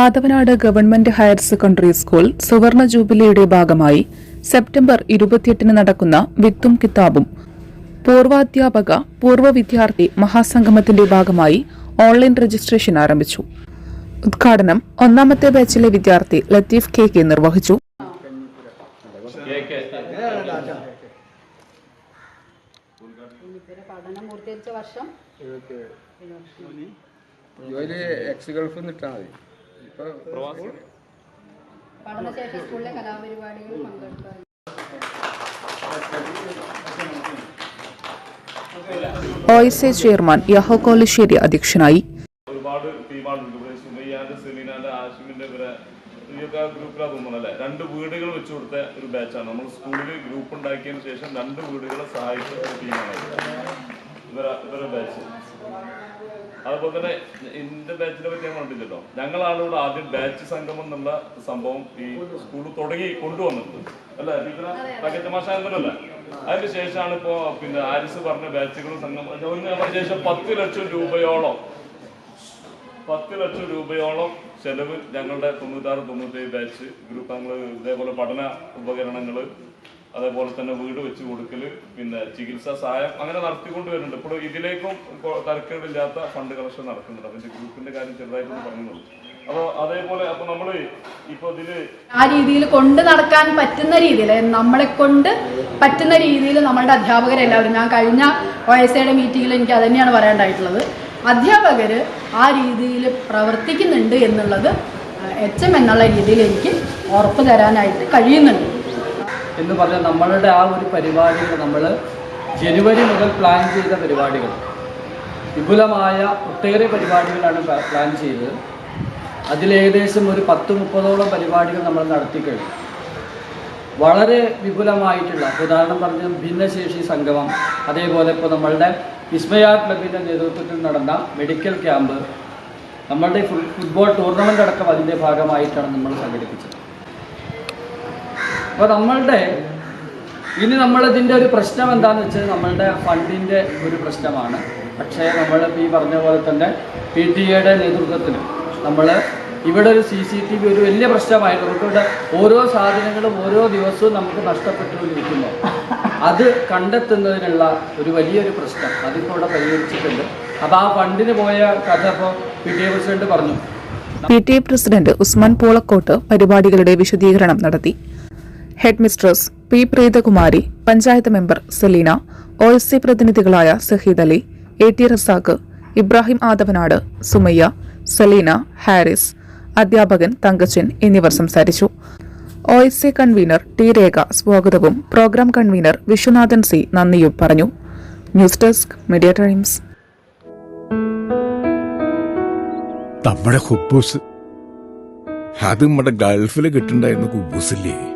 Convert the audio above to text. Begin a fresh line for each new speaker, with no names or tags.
Athavanad government higher secondary school സുവർണ ജൂബിലിയുടെ ഭാഗമായി സെപ്റ്റംബർ ഇരുപത്തിയെട്ടിന് നടക്കുന്ന വിത്തും കിതാബും. പൂർവാധ്യാപക പൂർവ വിദ്യാർത്ഥി മഹാസംഗമത്തിന്റെ ഭാഗമായി ഓൺലൈൻ രജിസ്ട്രേഷൻ ആരംഭിച്ചു. ഉദ്ഘാടനം ഒന്നാമത്തെ ബാച്ചിലെ വിദ്യാർത്ഥി ലത്തീഫ് കെ കെ നിർവഹിച്ചു.
പഠനം പൂർത്തീകരിച്ച വർഷം.
ജോലി എക്സ് ഗൾഫിൽ നിന്ന് ഇപ്പോൾ
സ്കൂളിലെ കലാപരിപാടികളിൽ പങ്കെടുക്കാൻ
ഒ എസ് എ ചെയർമാൻ യഹോ കോലശ്ശേരി അധ്യക്ഷനായി.
ഒരുപാട് ടീമാളുണ്ട് ഇവിടെ സുമയ്യാന്റെ സെലീനാന്റെ ആഷിമിന്റെ ഇവരെ ഈയൊക്കെ ഗ്രൂപ്പിലാ തോന്നുന്നല്ലേ രണ്ട് വീടുകൾ വെച്ചു കൊടുത്ത ഒരു ബാച്ചാണ് നമ്മൾ സ്കൂളിൽ ഗ്രൂപ്പ് ഉണ്ടാക്കിയതിന് ശേഷം രണ്ട് വീടുകളെ സഹായിച്ച ഒരു ടീമാണ് ഇവരെ ഇവരെ ബാച്ച് അതുപോലെ തന്നെ എന്റെ ബാച്ചിനെ പറ്റി ഞാൻ കണ്ടില്ലല്ലോ ഞങ്ങളാണ് ഇവിടെ ആദ്യം ബാച്ച് സംഗമം എന്നുള്ള സംഭവം ഈ സ്കൂൾ തുടങ്ങി കൊണ്ടുവന്നിട്ടുണ്ട്. അല്ല? തകറ്റ മാഷായതല്ലേ അതിന് ശേഷമാണ് ഇപ്പോ പിന്നെ ആരിസ് പറഞ്ഞ ബാച്ചുകളും സംഗമം. അതിന് ശേഷം പത്ത് ലക്ഷം രൂപയോളം പത്ത് ലക്ഷം രൂപയോളം ചെലവ് ഞങ്ങളുടെ തൊണ്ണൂറ്റാറ് തൊണ്ണൂറ്റേഴ് ബാച്ച് ഗ്രൂപ്പ് ഇതേപോലെ പഠന ഉപകരണങ്ങൾ അതേപോലെ തന്നെ വീട് വെച്ച് കൊടുക്കൽ പിന്നെ ചികിത്സാ സഹായം അങ്ങനെ നടത്തിക്കൊണ്ട് വരുന്നുണ്ട് ഇപ്പോൾ ഇതിലേക്കും തരക്കേടില്ലാത്ത ഫണ്ട് കളക്ഷൻ നടക്കുന്നുണ്ട്. അതിന്റെ ഗ്രൂപ്പിന്റെ കാര്യം ചെറുതായിട്ടൊന്ന് പറഞ്ഞുള്ളൂ അപ്പോൾ അതേപോലെ അപ്പൊ നമ്മൾ ഇപ്പോൾ ഇതിൽ
ആ രീതിയിൽ കൊണ്ട് നടക്കാൻ പറ്റുന്ന രീതിയിൽ നമ്മളെ കൊണ്ട് പറ്റുന്ന രീതിയിൽ നമ്മളുടെ അധ്യാപകരെല്ലാവരും ഞാൻ കഴിഞ്ഞ വയസ്സയുടെ മീറ്റിങ്ങിൽ എനിക്ക് അത് തന്നെയാണ് പറയാണ്ടായിട്ടുള്ളത് അധ്യാപകർ ആ രീതിയിൽ പ്രവർത്തിക്കുന്നുണ്ട് എന്നുള്ളത് എച്ച് എം എന്നുള്ള രീതിയിൽ എനിക്ക് ഉറപ്പ് തരാനായിട്ട് കഴിയുന്നുണ്ട്.
എന്ന് പറഞ്ഞാൽ നമ്മളുടെ ആ ഒരു പരിപാടികൾ നമ്മൾ ജനുവരി മുതൽ പ്ലാൻ ചെയ്ത പരിപാടികൾ. വിപുലമായ ഒട്ടേറെ പരിപാടികളാണ് പ്ലാൻ ചെയ്തത്. അതിലേകദേശം ഒരു പത്ത് മുപ്പതോളം പരിപാടികൾ നമ്മൾ നടത്തി കഴിഞ്ഞു. വളരെ വിപുലമായിട്ടുള്ള ഉദാഹരണം പറഞ്ഞ ഭിന്നശേഷി സംഗമം അതേപോലെ ഇപ്പോൾ നമ്മളുടെ വിസ്മയ ക്ലബിന്റെ നേതൃത്വത്തിൽ നടന്ന മെഡിക്കൽ ക്യാമ്പ് നമ്മളുടെ ഫുട്ബോൾ ടൂർണമെന്റ് അടക്കം അതിന്റെ ഭാഗമായിട്ടാണ് നമ്മൾ സംഘടിപ്പിച്ചത്. അപ്പോൾ നമ്മളുടെ ഇനി നമ്മളിതിന്റെ ഒരു പ്രശ്നം എന്താണെന്ന് വെച്ചാൽ നമ്മളുടെ ഫണ്ടിന്റെ ഒരു പ്രശ്നമാണ്. പക്ഷേ നമ്മൾ ഈ പറഞ്ഞ പോലെ തന്നെ പി ടി എയുടെ നേതൃത്വത്തിൽ നമ്മൾ ഇവിടെ ഒരു സി സി ടി വി ഒരു വലിയ പ്രശ്നമായിരുന്നു നമുക്കിവിടെ ഓരോ സാധനങ്ങളും ഓരോ ദിവസവും നമുക്ക് നഷ്ടപ്പെട്ടുകൊണ്ടിരിക്കുന്നു. അത് കണ്ടെത്തുന്നതിനുള്ള ഒരു വലിയൊരു പ്രശ്നം അതിപ്പോൾ ഇവിടെ പരിഹരിച്ചിട്ടുണ്ട്. അപ്പോൾ ആ ഫണ്ടിന് പോയ കഥ ഇപ്പോൾ പി ടി എ പ്രസിഡന്റ് പറഞ്ഞു.
P T A president Usman Polakkot പരിപാടികളുടെ വിശദീകരണം നടത്തി. Headmistress P Preethakumari panchayat member Seleena O S C പ്രതിനിധികളായ Saheed Ali A T Razak Ibrahim Athavanad Sumayya Selina Haris അധ്യാപകൻ തങ്കച്ചൻ എന്നിവർ സംസാരിച്ചു. O S C convener T Rekha സ്വാഗതവും പ്രോഗ്രാം കൺവീനർ വിശ്വനാഥൻ സി നന്ദിയും പറഞ്ഞു. News desk Media Times.
നമ്മുടെ ഹുബൂസ്. അത് നമ്മുടെ ഗൾഫിൽ കിട്ടുണ്ടായിരുന്ന കുബൂസില്ലേ?